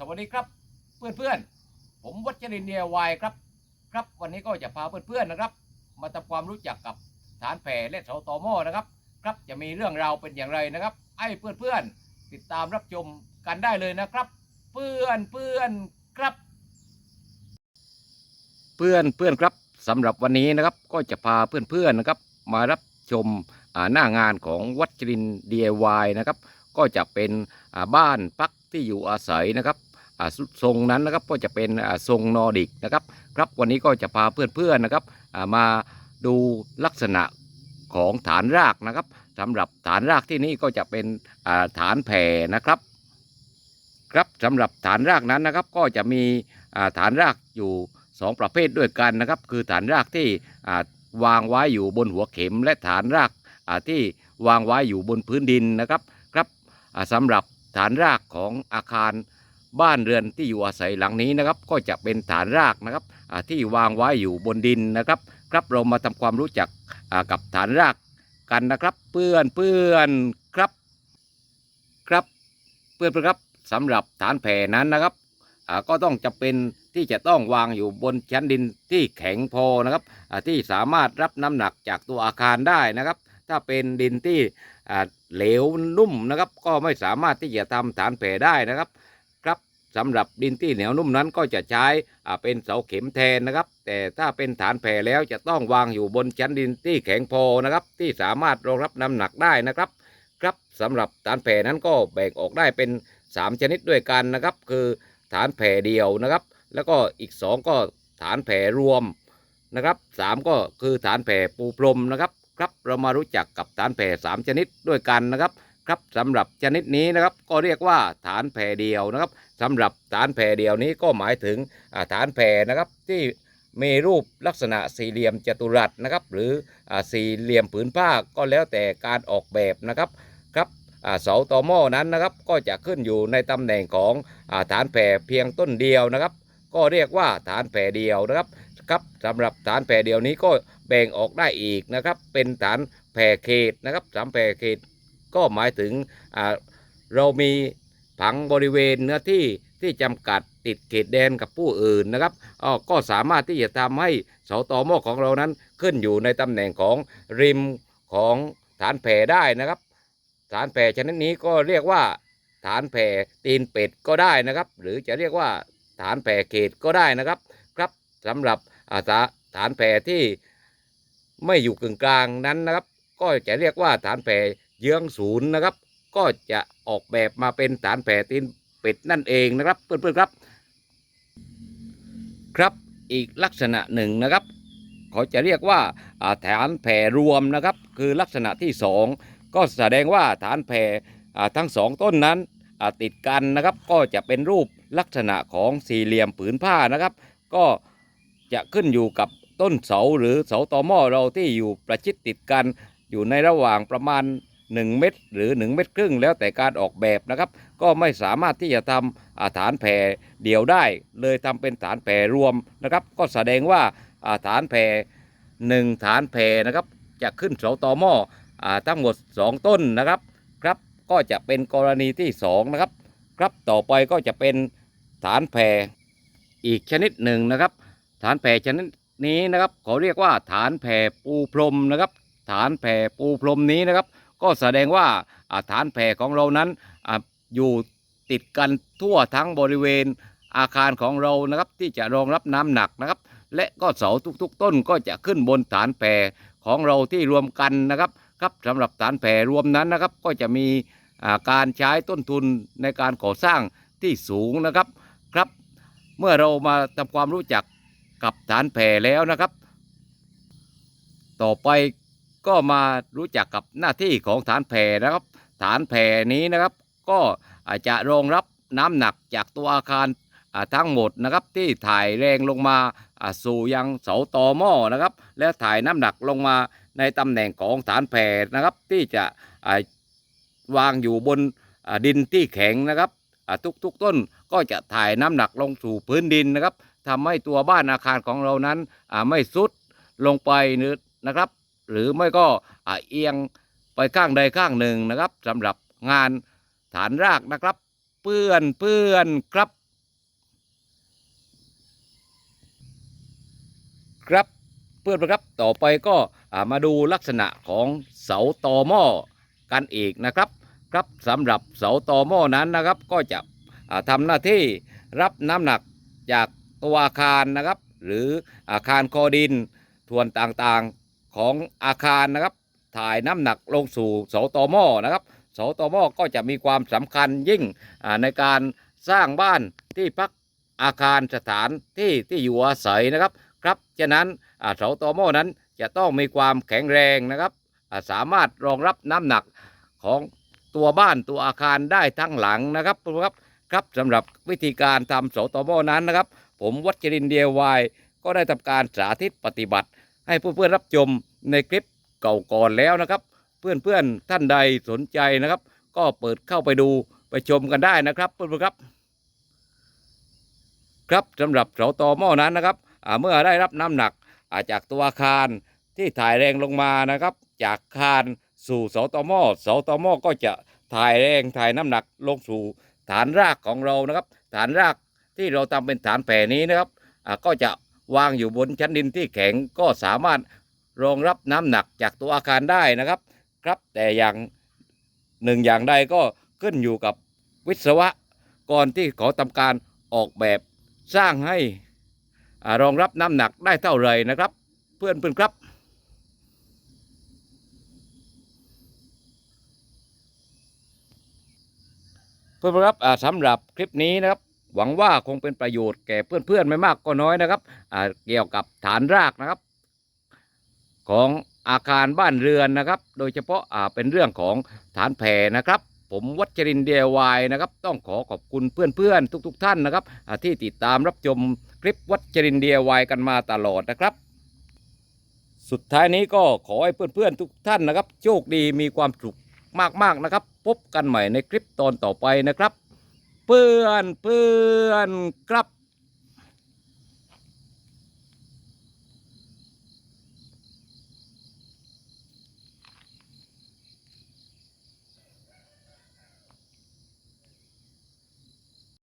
สวัสดีครับเพื่อนเพื่อนผมวัชรินเนียวายครับ ครับวันนี้ก็จะพาเพื่อนเพื่อนนะครับ มาทำความรู้จักกับฐานแผ่และเสาตอม้อนะครับ ครับจะมีเรื่องราวเป็นอย่างไรนะครับ ให้เพื่อนเพื่อนติดตามรับชมกันได้เลยนะครับ เพื่อนเพื่อนครับ เพื่อนเพื่อนครับสำหรับวันนี้นะครับก็จะพาเพื่อนเพื่อนนะครับ มารับชมหน้างานของวัชรินทร์ DIY นะครับ ก็จะเป็นบ้านพักที่อยู่อาศัยนะครับ ทรงนั้นนะครับก็จะเป็นทรงนอร์ดิกนะครับครับวันนี้ก็จะพาเพื่อนๆนะครับมาดูลักษณะของฐานรากนะครับสำหรับฐานรากที่นี่ก็จะเป็นฐานแผ่นะครับครับสำหรับฐานรากนั้นนะครับก็จะมีฐานรากอยู่สองประเภทด้วยกันนะครับ คือฐานรากที่วางไว้อยู่บนหัวเข็ม และฐานรากที่วางไว้อยู่บนพื้นดินนะครับครับสำหรับฐานรากของอาคาร บ้านเรือนที่อยู่อาศัยหลังนี้นะครับ ก็จะเป็นฐานรากนะครับที่วางไว้อยู่บนดินนะครับ ครับเรามาทำความรู้จักกับฐานรากกันนะครับ เพื่อนเพื่อนครับครับ เพื่อนเพื่อนครับสำหรับฐานแผ่นั้นนะครับก็ต้องจะเป็นที่จะต้องวางอยู่บนชั้นดินที่แข็งพอนะครับที่สามารถรับน้ำหนักจากตัวอาคารได้นะครับ ถ้าเป็นดินที่เหลวนุ่มนะครับ ก็ไม่สามารถที่จะทำฐานแผ่ได้นะครับ สำหรับดินที่เหนียวนุ่มนั้นก็จะใช้เป็นเสาเข็มแทนนะครับ แต่ถ้าเป็นฐานแผ่แล้วจะต้องวางอยู่บนชั้นดินที่แข็งพอนะครับ ที่สามารถรองรับน้ำหนักได้นะครับ ครับสำหรับฐานแผ่นั้นก็แบ่งออกได้เป็น 3 ชนิดด้วยกันนะครับ คือฐานแผ่เดียวนะครับ แล้วก็อีก 2 ก็ฐานแผ่รวมนะครับสามก็คือฐานแผ่ปูพรมนะครับครับเรามารู้จักกับฐานแผ่สามชนิดด้วยกันนะครับ ครับสำหรับชนิดนี้นะครับก็เรียกว่าฐานแผ่เดียวนะครับสำหรับฐานแผ่เดียวนี้ก็หมายถึงฐานแผ่นะครับที่มีรูปลักษณะสี่เหลี่ยมจัตุรัสนะครับ หรือสี่เหลี่ยมผืนผ้าก็แล้วแต่การออกแบบนะครับครับเสาตอหม้อนั้นนะครับ ก็จะขึ้นอยู่ในตำแหน่งของฐานแผ่เพียงต้นเดียวนะครับ ก็เรียกว่าฐานแผ่เดียวนะครับครับสำหรับฐานแผ่เดียวนี้ก็แบ่งออกได้อีกนะครับ เป็นฐานแผ่เขตนะครับสามแผ่เขต ก็หมายถึงเรามีผังบริเวณเนื้อที่ที่จำกัดติดเขตแดนกับผู้อื่นนะครับอ้อก็สามารถที่จะทำให้เสาตอหม้อของเรานั้นขึ้นอยู่ในตำแหน่งของริมของฐานแผ่ได้นะครับ ฐานแผ่ชนิดนี้ก็เรียกว่า ฐานแผ่ตีนเป็ดก็ได้นะครับ หรือจะเรียกว่าฐานแผ่เขตก็ได้นะครับครับสำหรับอาฐาฐานแผ่ที่ไม่อยู่กึ่งกลางนั้นนะครับ ก็จะเรียกว่าฐานแผ่ เยื้องศูนย์นะครับ ก็จะออกแบบมาเป็นฐานแผ่ตีนเป็ดนั่นเองนะครับ เพื่อนๆครับ ครับอีกลักษณะหนึ่งนะครับเขาจะเรียกว่าฐานแผ่รวมนะครับ คือลักษณะที่สองก็แสดงว่าฐานแผ่ทั้งสองต้นนั้นติดกันนะครับ ก็จะเป็นรูปลักษณะของสี่เหลี่ยมผืนผ้านะครับ ก็จะขึ้นอยู่กับต้นเสาหรือเสาตอหม้อเราที่อยู่ประชิดติดกันอยู่ในระหว่างประมาณ 1 เมตรหรือ 1 เมตรครึ่งแล้วแต่การออกแบบนะครับ ก็ไม่สามารถที่จะทำอ่าฐานแผ่เดี่ยวได้ เลยทำเป็นฐานแผ่รวมนะครับ ก็แสดงว่าฐานแผ่หนึ่งฐานแผ่นะครับ จะขึ้นเสาตอหม้อทั้งหมด 2 ต้นนะครับครับ ก็จะเป็นกรณีที่2นะครับครับต่อไปก็จะเป็นฐานแผ่อีกชนิดหนึ่งนะครับ ฐานแผ่ชนิดนี้นะครับเขาเรียกว่าฐานแผ่ปูพรมนะครับ ฐานแผ่ปูพรมนี้นะครับ ก็แสดงว่าฐานแผ่ของเรานั้นออยู่ติดกันทั่วทั้งบริเวณอาคารของเรานะครับที่จะรองรับน้ำหนักนะครับ และก็เสาทุกๆ ต้นก็จะขึ้นบนฐานแผ่ของเราที่รวมกันนะครับครับสำหรับฐานแผ่รวมนั้นนะครับ ก็จะมีการใช้ต้นทุนในการก่อสร้างที่สูงนะครับครับ เมื่อเรามาทำความรู้จักกับฐานแผ่แล้วนะครับ ต่อไป ก็มารู้จักกับหน้าที่ของฐานแผ่นะครับ ฐานแผ่นี้นะครับ ก็อาจจะรองรับน้ำหนักจากตัวอาคารทั้งหมดนะครับที่ถ่ายแรงลงมาสู่ยังเสาตอหม้อนะครับ แล้วถ่ายน้ำหนักลงมาในตำแหน่งของฐานแผ่นะครับ ที่จะวางอยู่บนดินที่แข็งนะครับอ่าทุกๆต้นก็จะถ่ายน้ำหนักลงสู่พื้นดินนะครับทำให้ตัวบ้านอาคารของเรานั้นไม่สุดลงไปนะครับ หรือไม่ก็เอียงไปข้างใดข้างหนึ่งนะครับสำหรับงานฐานรากนะครับ เปื่อนเปื่อนครับ ครับเพื่อนนะครับต่อไปก็มาดูลักษณะของเสาตอหม้อกันอีกนะครับครับสำหรับเสาตอหม้อนั้นนะครับก็จะทำหน้าที่รับน้ำหนักจากตัวอาคารนะครับ หรืออาคารคอดินทวนต่างๆ ของอาคารนะครับ ถ่ายน้ำหนักลงสู่เสาตอหม้อนะครับเสาตอหม้อก็จะมีความสำคัญยิ่งในการสร้างบ้านที่พักอาคารสถานที่ที่อยู่อาศัยนะครับครับฉะนั้นเสาตอหม้อนั้นจะต้องมีความแข็งแรงนะครับสามารถรองรับน้ำหนักของตัวบ้านตัวอาคารได้ทั้งหลังนะครับครับครับสำหรับวิธีการทำเสาตอหม้อนั้นนะครับ ผมวัชรินเดียวายก็ได้ทำการสาธิตปฏิบัติ ให้เพื่อนๆรับชมในคลิปเก่าก่อนแล้วนะครับ เพื่อนๆท่านใดสนใจนะครับ ก็เปิดเข้าไปดูไปชมกันได้นะครับเพื่อนๆครับ ครับสำหรับเสาตอหม้อนั้นนะครับเมื่อได้รับน้ำหนักาจากตัวอาคารที่ถ่ายแรงลงมานะครับ จากคานสู่เสาตอหม้อเสาตอหม้อก็จะถ่ายแรงถ่ายน้ำหนักลงสู่ฐานรากของเรานะครับ ฐานรากที่เราทำเป็นฐานแผ่นี้นะครับก็จะ วางอยู่บนชั้นดินที่แข็งก็สามารถรองรับน้ำหนักจากตัวอาคารได้นะครับ ครับแต่อย่างหนึ่งอย่างใดก็ขึ้นอยู่กับวิศวกรที่เขาทำการออกแบบสร้างให้รองรับน้ำหนักได้เท่าไรนะครับ เพื่อนเพื่อนครับเพื่อนครับสำหรับคลิปนี้นะครับ หวังว่าคงเป็นประโยชน์แก่เพื่อนๆไม่มากก็น้อยนะครับเกี่ยวกับฐานรากนะครับ ของอาคารบ้านเรือนนะครับ โดยเฉพาะเป็นเรื่องของฐานแผ่นะครับผมวัชรินเดียวายนะครับ ต้องขอขอบคุณเพื่อนๆ ทุก ๆ ท่านนะครับ ที่ติดตามรับชมคลิปวัชรินเดียวายกันมาตลอดนะครับ สุดท้ายนี้ก็ขอให้เพื่อนๆ ทุกท่านนะครับ โชคดีมีความสุขมากๆนะครับ พบกันใหม่ในคลิปตอนต่อไปนะครับ เปื่อนเปื่อนกลับ